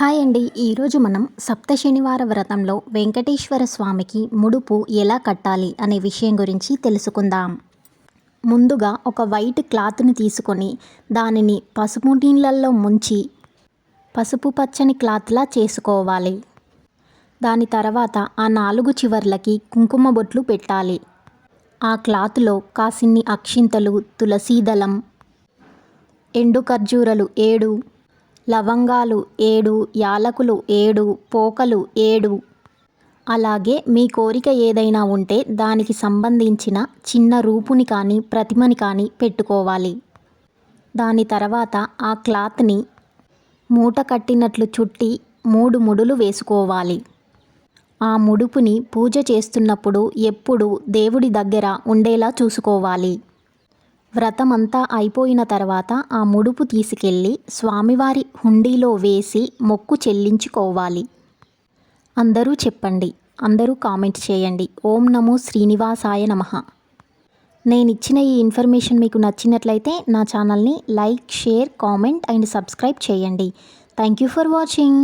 Hi అండి. ఈరోజు మనం సప్త శనివార వ్రతంలో వెంకటేశ్వర స్వామికి ముడుపు ఎలా కట్టాలి అనే విషయం గురించి తెలుసుకుందాం. ముందుగా ఒక వైట్ క్లాత్ని తీసుకొని దానిని పసుపు నీళ్ళల్లో ముంచి పసుపు పచ్చని క్లాత్లా చేసుకోవాలి. దాని తర్వాత ఆ నాలుగు చివర్లకి కుంకుమ బొట్లు పెట్టాలి. ఆ క్లాత్లో కాసిన్ని అక్షింతలు తులసీదళం ఎండు ఖర్జూరలు ఏడు లవంగాలు ఏడు యాలకులు ఏడు పోకలు ఏడు. అలాగే మీ కోరిక ఏదైనా ఉంటే దానికి సంబంధించిన చిన్న రూపుని కానీ ప్రతిమని కానీ పెట్టుకోవాలి. దాని తర్వాత ఆ క్లాత్ని మూట కట్టినట్లు చుట్టి మూడు ముడులు వేసుకోవాలి. ఆ ముడుపుని పూజ చేస్తున్నప్పుడు ఎప్పుడు దేవుడి దగ్గర ఉండేలా చూసుకోవాలి. వ్రతమంతా అయిపోయిన తర్వాత ఆ ముడుపు తీసుకెళ్ళి స్వామివారి హుండీలో వేసి మొక్కు చెల్లించుకోవాలి. అందరూ చెప్పండి. అందరూ కామెంట్ చేయండి. ఓం నమో శ్రీనివాసాయ నమ. నేను ఇచ్చిన ఈ ఇన్ఫర్మేషన్ మీకు నచ్చినట్లయితే నా ఛానల్ని like share comment and subscribe చేయండి. Thank you for watching.